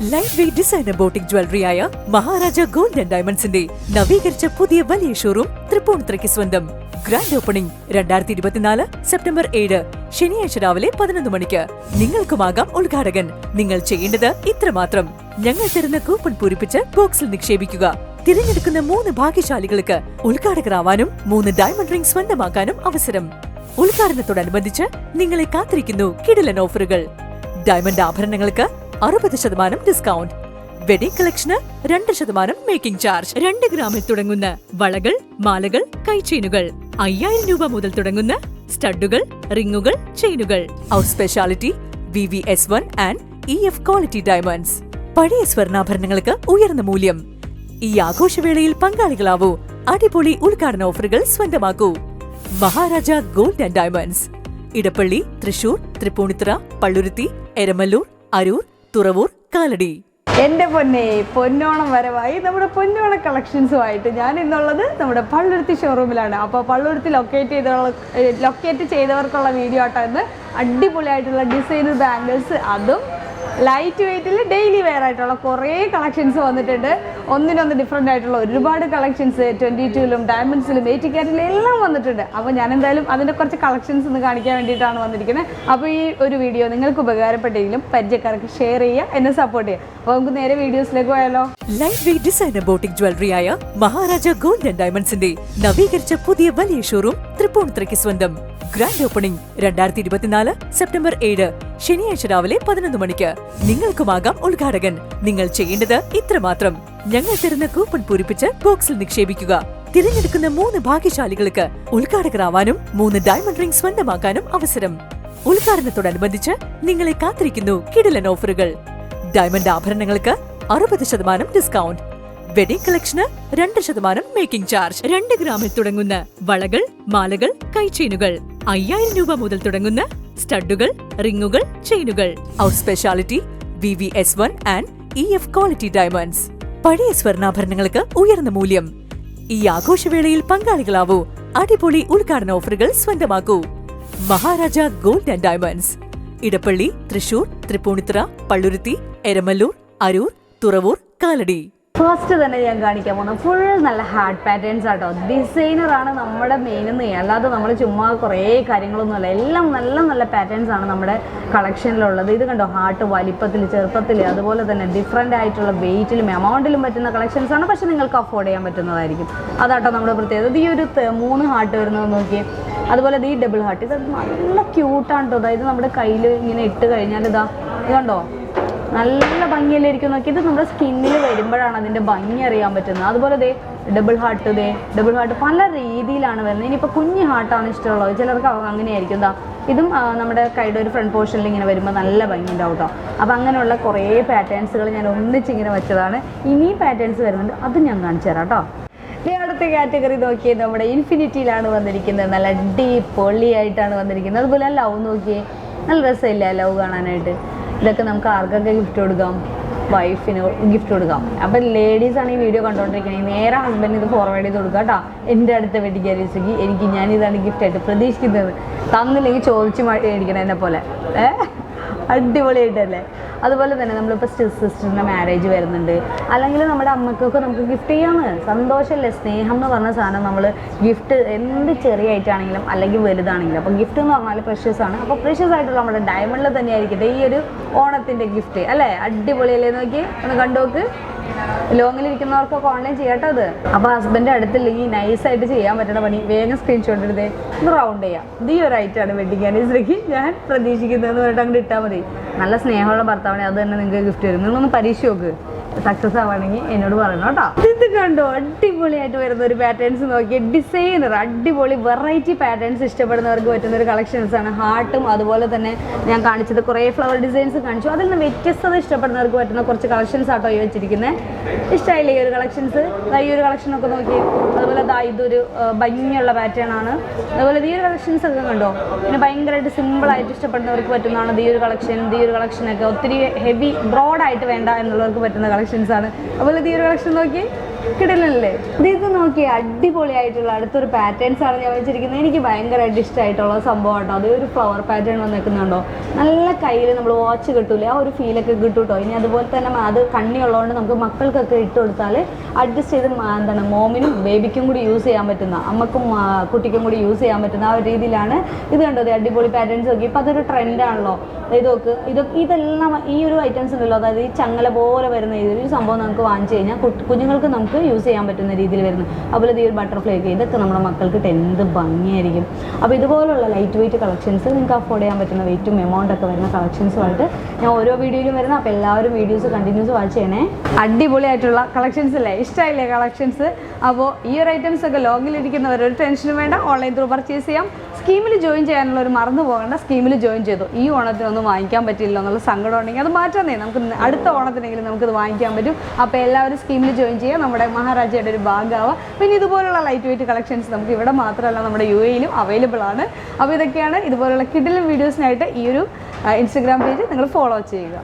Light weight designer boutique ജ്വല്ലറിയായ Maharaja gold and ഡയമണ്ട്സിന്റെ നവീകരിച്ച പുതിയ വലിയ ഷോറൂം തൃപ്പൂണിത്തുറയ്ക്ക് സ്വന്തം. ഗ്രാൻഡ് ഓപ്പണിംഗ് രണ്ടായിരത്തി ഇരുപത്തിനാല് സെപ്റ്റംബർ ഏഴ് ശനിയാഴ്ച രാവിലെ പതിനൊന്ന് മണിക്ക്. നിങ്ങൾക്കുമാകാം ഉദ്ഘാടകൻ. നിങ്ങൾ ചെയ്യേണ്ടത് ഇത്രമാത്രം. ഞങ്ങൾ തരുന്ന കൂപ്പൺ പൂരിപ്പിച്ച് ബോക്സിൽ നിക്ഷേപിക്കുക. തിരഞ്ഞെടുക്കുന്ന മൂന്ന് ഭാഗ്യശാലികൾക്ക് ഉദ്ഘാടകരാവാനും മൂന്ന് ഡയമണ്ട് റിംഗ് സ്വന്തമാക്കാനും അവസരം. ഉദ്ഘാടനത്തോടനുബന്ധിച്ച് നിങ്ങളെ കാത്തിരിക്കുന്നു കിടിലൻ ഓഫറുകൾ ഡയമണ്ട് ആഭരണങ്ങൾക്ക് അറുപത് ശതമാനം ഡിസ്കൗണ്ട് വെഡിംഗ് കളക്ഷന് രണ്ട് ശതമാനം മേക്കിംഗ് ചാർജ് രണ്ട് ഗ്രാമിൽ തുടങ്ങുന്ന വളകൾ മാലകൾ കൈചെയിനുകൾ അയ്യായിരം രൂപ മുതൽ തുടങ്ങുന്ന സ്റ്റഡുകൾ റിങ്ങുകൾ ചെയിനുകൾ. Our speciality V V S one and E F quality diamonds പഴയ സ്വർണാഭരണങ്ങൾക്ക് ഉയർന്ന മൂല്യം. ഈ ആഘോഷവേളയിൽ പങ്കാളികളാവൂ. അടിപൊളി ഉദ്ഘാടന ഓഫറുകൾ സ്വന്തമാക്കൂ. Maharaja Gold and Diamonds. Edappally Thrissur Tripunithura Palluruthy Eramallur Aroor Thuravoor Kalady. എന്റെ പൊന്നെ പൊന്നോണം വരവായി നമ്മുടെ പൊന്നോണ കളക്ഷൻസുമായിട്ട് ഞാൻ ഇന്നുള്ളത് നമ്മുടെ പള്ളുരുത്തി ഷോറൂമിലാണ് അപ്പോൾ പള്ളുരുത്തി ലൊക്കേറ്റ് ചെയ്തുള്ള ലൊക്കേറ്റ് ചെയ്തവർക്കുള്ള വീഡിയോ ആട്ടോ ഇന്ന്. അടിപൊളിയായിട്ടുള്ള ഡിസൈനർ ബാംഗിൾസ് അതും ലൈറ്റ് വെയ്റ്റിൽ ഡെയിലി വെയർ ആയിട്ടുള്ള കുറേ കളക്ഷൻസ് വന്നിട്ടുണ്ട്. ഒന്നിനൊന്ന് ഡിഫറെന്റ് ആയിട്ടുള്ള ഒരുപാട് കളക്ഷൻസ് ട്വന്റി ടുവിലും ഡയമണ്ട്സിലും എയ്റ്റി ക്യാരറ്റിലും എല്ലാം വന്നിട്ടുണ്ട്. അപ്പോൾ ഞാൻ എന്തായാലും അതിന്റെ കുറച്ച് കളക്ഷൻസ് ഒന്ന് കാണിക്കാൻ വേണ്ടിയിട്ടാണ് വന്നിരിക്കുന്നത് അപ്പോൾ ഈ ഒരു വീഡിയോ നിങ്ങൾക്ക് ഉപകാരപ്പെട്ടെങ്കിലും പരിചയക്കാർക്ക് ഷെയർ ചെയ്യുക എന്നെ സപ്പോർട്ട് ചെയ്യുക. അപ്പോൾ നമുക്ക് നേരെ വീഡിയോസിലേക്ക് പോയാലോ? ലൈറ്റ് വെയ്റ്റ് ഡിസൈനർ ബോട്ടിക് ജ്വല്ലറിയായ മഹാരാജ ഗോൾഡ് ആൻഡ് ഡയമണ്ട്സിന്റെ നവീകരിച്ച പുതിയ വലിയ ഷോറൂം തൃപ്പൂണിത്തുറയ്ക്ക് സ്വന്തം. ഗ്രാൻഡ് ഓപ്പണിംഗ് രണ്ടായിരത്തി ഇരുപത്തിനാല് സെപ്റ്റംബർ ഏഴ്. ശനിയാഴ്ച രാവിലെ പതിനൊന്ന് മണിക്ക് നിങ്ങൾക്കുമാകാം ഉദ്ഘാടകൻ. നിങ്ങൾ ചെയ്യേണ്ടത് ഇത്രമാത്രം. ഞങ്ങൾ തരുന്ന കൂപ്പൺ പൂരിപ്പിച്ച് ബോക്സിൽ നിക്ഷേപിക്കുക. തിരഞ്ഞെടുക്കുന്ന മൂന്ന് ഭാഗ്യശാലികൾക്ക് ഉദ്ഘാടകരാവാനും മൂന്ന് ഡയമണ്ട് റിംഗ് സ്വന്തമാക്കാനും അവസരം. ഉദ്ഘാടനത്തോടനുബന്ധിച്ച് നിങ്ങളെ കാത്തിരിക്കുന്നു കിടിലൻ ഓഫറുകൾ. ഡയമണ്ട് ആഭരണങ്ങൾക്ക് അറുപത് ശതമാനം ഡിസ്കൗണ്ട് വെഡിംഗ് കളക്ഷന് രണ്ട് ശതമാനം മേക്കിംഗ് ചാർജ് രണ്ട് ഗ്രാമിൽ തുടങ്ങുന്ന വളകൾ മാലകൾ കൈചെയിനുകൾ അയ്യായിരം രൂപ മുതൽ തുടങ്ങുന്ന സ്റ്റഡുകൾ റിങ്ങുകൾ ചെയിനുകൾ. Our speciality V V S one and E F quality diamonds പഴയ സ്വർണാഭരണങ്ങൾക്ക് ഉയർന്ന മൂല്യം. ഈ ആഘോഷവേളയിൽ പങ്കാളികളാവൂ. അടിപൊളി ഉദ്ഘാടന ഓഫറുകൾ സ്വന്തമാക്കൂ. Maharaja Gold and Diamonds. Edappally Thrissur Tripunithura Palluruthy Eramallur Aroor Thuravoor Kalady. First തന്നെ ഞാൻ കാണിക്കാൻ പോകുന്നത് ഫുൾ നല്ല ഹാർഡ് പാറ്റേൺസ് ആട്ടോ. ഡിസൈനറാണ് നമ്മുടെ മെയിൻ എന്ന് അല്ലാതെ നമ്മൾ ചുമ്മാ കുറേ കാര്യങ്ങളൊന്നുമല്ല. എല്ലാം നല്ല നല്ല പാറ്റേൺസ് ആണ് നമ്മുടെ കളക്ഷനിലുള്ളത് ഇത് കണ്ടോ? ഹാർട്ട് വലിപ്പത്തിൽ ചെറുപ്പത്തിൽ അതുപോലെ തന്നെ ഡിഫറെന്റ് ആയിട്ടുള്ള വെയിറ്റിലും എമൗണ്ടിലും പറ്റുന്ന കളക്ഷൻസ് ആണ്. പക്ഷേ നിങ്ങൾക്ക് അഫോർഡ് ചെയ്യാൻ പറ്റുന്നതായിരിക്കും. അതാട്ടോ നമ്മുടെ പ്രത്യേകത. ഈ ഒരു മൂന്ന് ഹാർട്ട് വരുന്നത് നോക്കിയേ. അതുപോലെ ഈ ഡബിൾ ഹാർട്ട് ഇത് നല്ല ക്യൂട്ടാണ് കേട്ടോ അതായത് നമ്മുടെ കയ്യിൽ ഇങ്ങനെ ഇട്ട് കഴിഞ്ഞാൽ ഇതാ ഇതുണ്ടോ നല്ല ഭംഗിയല്ലായിരിക്കും നോക്കി ഇത് നമ്മുടെ സ്കിന്നിൽ വരുമ്പോഴാണ് അതിന്റെ ഭംഗി അറിയാൻ പറ്റുന്നത്. അതുപോലെ ദേ ഡബിൾ ഹാർട്ട് ദേ ഡബിൾ ഹാർട്ട് പല രീതിയിലാണ് വരുന്നത്. ഇനിയിപ്പോൾ കുഞ്ഞു ഹാർട്ടാണ് ഇഷ്ടമുള്ളത്. ചിലർക്ക് അങ്ങനെയായിരിക്കും. എന്താ ഇതും നമ്മുടെ കൈയുടെ ഒരു ഫ്രണ്ട് പോർഷനിൽ ഇങ്ങനെ വരുമ്പോൾ നല്ല ഭംഗി ഉണ്ടാവും കേട്ടോ അപ്പോൾ അങ്ങനെയുള്ള കുറേ പാറ്റേൺസുകൾ ഞാൻ ഒന്നിച്ചിങ്ങനെ വെച്ചതാണ്. ഇനിയും പാറ്റേൺസ് വരുന്നുണ്ട്. അത് ഞാൻ കാണിച്ചു തരാം കേട്ടോ അടുത്ത കാറ്റഗറി നോക്കിയേ നമ്മുടെ ഇൻഫിനിറ്റിയിലാണ് വന്നിരിക്കുന്നത്. നല്ല അടിപൊളിയായിട്ടാണ് വന്നിരിക്കുന്നത്. അതുപോലെ ലവ് നോക്കിയേ നല്ല രസമില്ല ലവ് കാണാനായിട്ട്? ഇതൊക്കെ നമുക്ക് ആർക്കൊക്കെ ഗിഫ്റ്റ് കൊടുക്കാം? വൈഫിന് ഗിഫ്റ്റ് കൊടുക്കാം. അപ്പം ലേഡീസ് ആണ് ഈ വീഡിയോ കണ്ടുകൊണ്ടിരിക്കുന്നത് നേരെ ഹസ്ബൻഡ് ഇത് ഫോർവേഡ് ചെയ്ത് കൊടുക്കുക കേട്ടോ. എന്റെ അടുത്ത ആനിവേഴ്സറിക്ക് എനിക്ക് ഞാൻ ഇതാണ് ഗിഫ്റ്റായിട്ട് പ്രതീക്ഷിക്കുന്നത്. തന്നില്ലെങ്കിൽ ചോദിച്ച് മേടിക്കണം എന്നെ പോലെ ഏഹ് അടിപൊളിയായിട്ടല്ലേ? അതുപോലെ തന്നെ നമ്മളിപ്പോൾ സിസ്റ്ററിന്റെ മാരേജ് വരുന്നുണ്ട്. അല്ലെങ്കിൽ നമ്മുടെ അമ്മക്കൊക്കെ നമുക്ക് ഗിഫ്റ്റ് ചെയ്യാമെന്ന് സന്തോഷമല്ലേ സ്നേഹം എന്ന് പറഞ്ഞ സാധനം നമ്മൾ ഗിഫ്റ്റ് എന്ത് ചെറിയ ഐറ്റാണെങ്കിലും അല്ലെങ്കിൽ വലുതാണെങ്കിലും. അപ്പോൾ ഗിഫ്റ്റ് എന്ന് പറഞ്ഞാൽ പ്രഷ്യസ് ആണ്. അപ്പോൾ പ്രഷ്യസ് ആയിട്ടുള്ള നമ്മുടെ ഡയമണ്ടിൽ തന്നെ ഈ ഒരു ഓണത്തിന്റെ ഗിഫ്റ്റ് അല്ലേ? അടിപൊളിയല്ലേ? നോക്കി ഒന്ന് കണ്ടോക്ക്. ലോങ്ങിൽ ഇരിക്കുന്നവർക്കൊക്കെ ഓൺലൈൻ ചെയ്യട്ടോ അത്. അപ്പോൾ ഹസ്ബൻഡ് അടുത്തില്ലെങ്കിൽ നൈസായിട്ട് ചെയ്യാൻ പറ്റുന്ന പണി. വേഗം സ്ക്രീൻഷോട്ട് എടുത്തേ ഒന്ന് റൗണ്ട് ചെയ്യാം. ഇത് ഈ ഒരു ആണ് വെഡിങ് ആനിവേഴ്സറിക്ക് ഞാൻ പ്രതീക്ഷിക്കുന്നതെന്ന് പറഞ്ഞിട്ട് അങ്ങോട്ട് ഇട്ടാൽ മതി. നല്ല സ്നേഹമുള്ള ഭർത്താവിനെ അത് തന്നെ നിങ്ങൾക്ക് ഗിഫ്റ്റ് തരും. നിങ്ങളൊന്ന് പരീക്ഷ നോക്ക്. സക്സസ് ആവുകയാണെങ്കിൽ എന്നോട് പറയണം കേട്ടോ. ഇത് കണ്ടോ? അടിപൊളിയായിട്ട് വരുന്ന ഒരു പാറ്റേൺസ് നോക്കിയ. ഡിസൈനർ അടിപൊളി വെറൈറ്റി പാറ്റേൺസ് ഇഷ്ടപ്പെടുന്നവർക്ക് പറ്റുന്ന ഒരു കളക്ഷൻസ് ആണ്. ഹാർട്ടും അതുപോലെ തന്നെ ഞാൻ കാണിച്ചത് കുറേ ഫ്ലവർ ഡിസൈൻസ് കാണിച്ചു. അതിൽ നിന്ന് വ്യത്യസ്തത ഇഷ്ടപ്പെടുന്നവർക്ക് പറ്റുന്ന കുറച്ച് കളക്ഷൻസ് ആട്ടോ ഈ വെച്ചിരിക്കുന്നത് ഇഷ്ടമായില്ലേ ഈ ഒരു കളക്ഷൻസ് ഈ ഒരു കളക്ഷൻ ഒക്കെ നോക്കി. അതുപോലെ ദാ ഇതൊരു ഭംഗിയുള്ള പാറ്റേൺ ആണ്. അതുപോലെ ഈ ഒരു കളക്ഷൻസ് ഒക്കെ കണ്ടോ? പിന്നെ ഭയങ്കരമായിട്ട് സിമ്പിൾ ആയിട്ട് ഇഷ്ടപ്പെടുന്നവർക്ക് പറ്റുന്നതാണ് ഈ ഒരു കളക്ഷൻ ഈ ഒരു കളക്ഷൻ ഒക്കെ. ഒത്തിരി ഹെവി ബ്രോഡായിട്ട് വേണ്ട എന്നുള്ളവർക്ക് പറ്റുന്ന കളക്ഷൻസ് ആണ്. അതുപോലെ ഈ ഒരു കളക്ഷൻ നോക്കി. കിടലല്ലേ? ഇത് നോക്കി അടിപൊളിയായിട്ടുള്ള അടുത്തൊരു പാറ്റേൺസ് ആണ് ഞാൻ വെച്ചിരിക്കുന്നത്. എനിക്ക് ഭയങ്കരമായിട്ട് ഇഷ്ടമായിട്ടുള്ള സംഭവം കേട്ടോ. അത് ഒരു ഫ്ലവർ പാറ്റേൺ വന്നേക്കുന്നുണ്ടോ? നല്ല കയ്യിൽ നമ്മൾ വാച്ച് കിട്ടൂലേ? ആ ഒരു ഫീലൊക്കെ കിട്ടും കേട്ടോ ഇനി അതുപോലെ തന്നെ അത് കണ്ണിയുള്ളതുകൊണ്ട് നമുക്ക് മക്കൾക്കൊക്കെ ഇട്ട് കൊടുത്താൽ അഡ്ജസ്റ്റ് ചെയ്ത് എന്താണ് മോമിനും ബേബിക്കും കൂടി യൂസ് ചെയ്യാൻ പറ്റുന്ന അമ്മക്കും കുട്ടിക്കും കൂടി യൂസ് ചെയ്യാൻ പറ്റുന്ന ആ ഒരു രീതിയിലാണ് ഇത് കണ്ടത്. അടിപൊളി പാറ്റേൺസ് നോക്കി ഇപ്പം അതൊരു ട്രെൻഡാണല്ലോ ഇത് നോക്ക് ഇതൊക്കെ ഇതെല്ലാം ഈ ഒരു ഐറ്റംസ് ഉണ്ടല്ലോ. അതായത് ഈ ചങ്ങല പോലെ വരുന്ന ഒരു സംഭവം നമുക്ക് വാങ്ങിച്ചു കഴിഞ്ഞാൽ കുഞ്ഞുങ്ങൾക്ക് നമുക്ക് യൂസ് ചെയ്യാൻ പറ്റുന്ന രീതിയിൽ വരുന്നു. അതുപോലെ ഈ ഒരു ബട്ടർഫ്ലൈ ഒക്കെ. ഇതൊക്കെ നമ്മുടെ മക്കൾക്ക് എന്ത് ഭംഗിയായിരിക്കും. അപ്പോൾ ഇതുപോലുള്ള ലൈറ്റ് വെയിറ്റ് കളക്ഷൻസ് നിങ്ങൾക്ക് അഫോർഡ് ചെയ്യാൻ പറ്റുന്ന വെയിറ്റും എമൗണ്ട് ഒക്കെ വരുന്ന കളക്ഷൻസുമായിട്ട് ഞാൻ ഓരോ വീഡിയോയിലും വരുന്ന. അപ്പോൾ എല്ലാവരും വീഡിയോസ് കണ്ടിന്യൂസ് വാച്ച് ചെയ്യണേ. അടിപൊളിയായിട്ടുള്ള കളക്ഷൻസ് അല്ലേ? ഇഷ്ടമായില്ലേ കളക്ഷൻസ്? അപ്പോൾ ഈ ഒരു ഐറ്റംസ് ഒക്കെ ലോങ്ങിലിരിക്കുന്നവർ ഒരു ടെൻഷനും വേണ്ട. ഓൺലൈൻ ത്രൂ പർച്ചേസ് ചെയ്യാം. സ്കീമിൽ ജോയിൻ ചെയ്യാനുള്ള ഒരു മറന്നു പോകേണ്ട. സ്കീമിൽ ജോയിൻ ചെയ്തു. ഈ ഓണത്തിനൊന്നും വാങ്ങിക്കാൻ പറ്റില്ല എന്നുള്ള സങ്കടം ഉണ്ടെങ്കിൽ അത് മാറ്റാന്നേ നമുക്ക് അടുത്ത ഓണത്തിനെങ്കിലും നമുക്കിത് വാങ്ങിക്കാൻ പറ്റും. അപ്പോൾ എല്ലാവരും സ്കീമിൽ ജോയിൻ ചെയ്യുക. നമ്മുടെ മഹാരാജയുടെ ഒരു ഭാഗമാവുക. പിന്നെ ഇതുപോലുള്ള ലൈറ്റ് വെയിറ്റ് കളക്ഷൻസ് നമുക്ക് ഇവിടെ മാത്രമല്ല നമ്മുടെ യു എയിലും അവൈലബിൾ ആണ്. അപ്പോൾ ഇതൊക്കെയാണ്. ഇതുപോലുള്ള കിഡിലും വീഡിയോസിനായിട്ട് ഈ ഒരു ഇൻസ്റ്റഗ്രാം പേജ് നിങ്ങൾ ഫോളോ ചെയ്യുക.